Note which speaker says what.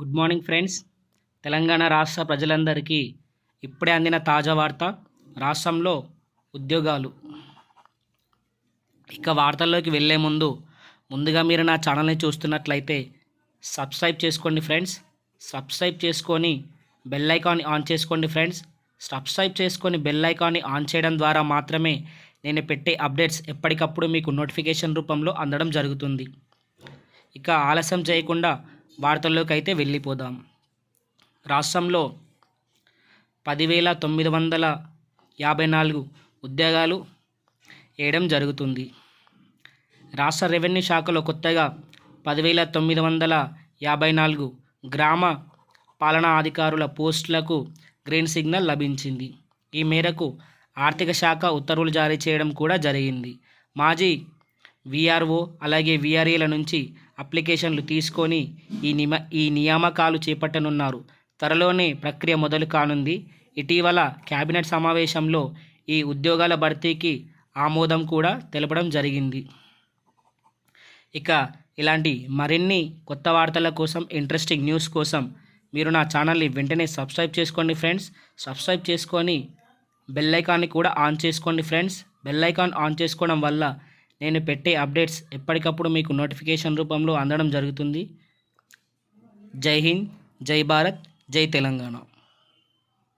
Speaker 1: Good morning friends. Telangana రాష్ట్ర ప్రజలందరికీ ఇప్పుడే అందిన తాజా వార్త రాష్ట్రంలో ఉద్యోగాలు. ఇక వార్తల్లోకి వెళ్ళే ముందు ముందుగా మీరు నా ఛానల్ని చూస్తున్నట్లయితే సబ్స్క్రైబ్ చేసుకోండి ఫ్రెండ్స్. సబ్స్క్రైబ్ చేసుకొని బెల్ ఐకాన్ని ఆన్ చేసుకోండి ఫ్రెండ్స్. సబ్స్క్రైబ్ చేసుకొని బెల్ ఐకాన్ని ఆన్ చేయడం ద్వారా మాత్రమే నేను పెట్టే అప్డేట్స్ ఎప్పటికప్పుడు మీకు నోటిఫికేషన్ రూపంలో అందడం జరుగుతుంది. ఇక ఆలస్యం చేయకుండా వార్తల్లోకి అయితే వెళ్ళిపోదాం. రాష్ట్రంలో పదివేల తొమ్మిది వందల యాభై నాలుగు ఉద్యోగాలు వేయడం జరుగుతుంది. రాష్ట్ర రెవెన్యూ శాఖలో కొత్తగా పదివేల తొమ్మిది వందల యాభై నాలుగు గ్రామ పాలనా అధికారుల పోస్టులకు గ్రీన్ సిగ్నల్ లభించింది. ఈ మేరకు ఆర్థిక శాఖ ఉత్తర్వులు జారీ చేయడం కూడా జరిగింది. మాజీ విఆర్ఓ అలాగే విఆర్ఏల నుంచి అప్లికేషన్లు తీసుకొని ఈ నిమ ఈ నియామకాలు చేపట్టనున్నారు. త్వరలోనే ప్రక్రియ మొదలు కానుంది. ఇటీవల కేబినెట్ సమావేశంలో ఈ ఉద్యోగాల భర్తీకి ఆమోదం కూడా తెలపడం జరిగింది. ఇక ఇలాంటి మరిన్ని కొత్త వార్తల కోసం ఇంట్రెస్టింగ్ న్యూస్ కోసం మీరు నా ఛానల్ని వెంటనే సబ్స్క్రైబ్ చేసుకోండి ఫ్రెండ్స్. సబ్స్క్రైబ్ చేసుకొని బెల్ ఐకాన్ని కూడా ఆన్ చేసుకోండి ఫ్రెండ్స్. బెల్ ఐకాన్ ఆన్ చేసుకోవడం వల్ల నేను పెట్టే అప్డేట్స్ ఎప్పటికప్పుడు మీకు నోటిఫికేషన్ రూపంలో అందడం జరుగుతుంది. జై హింద్ జై భారత్ జై తెలంగాణ.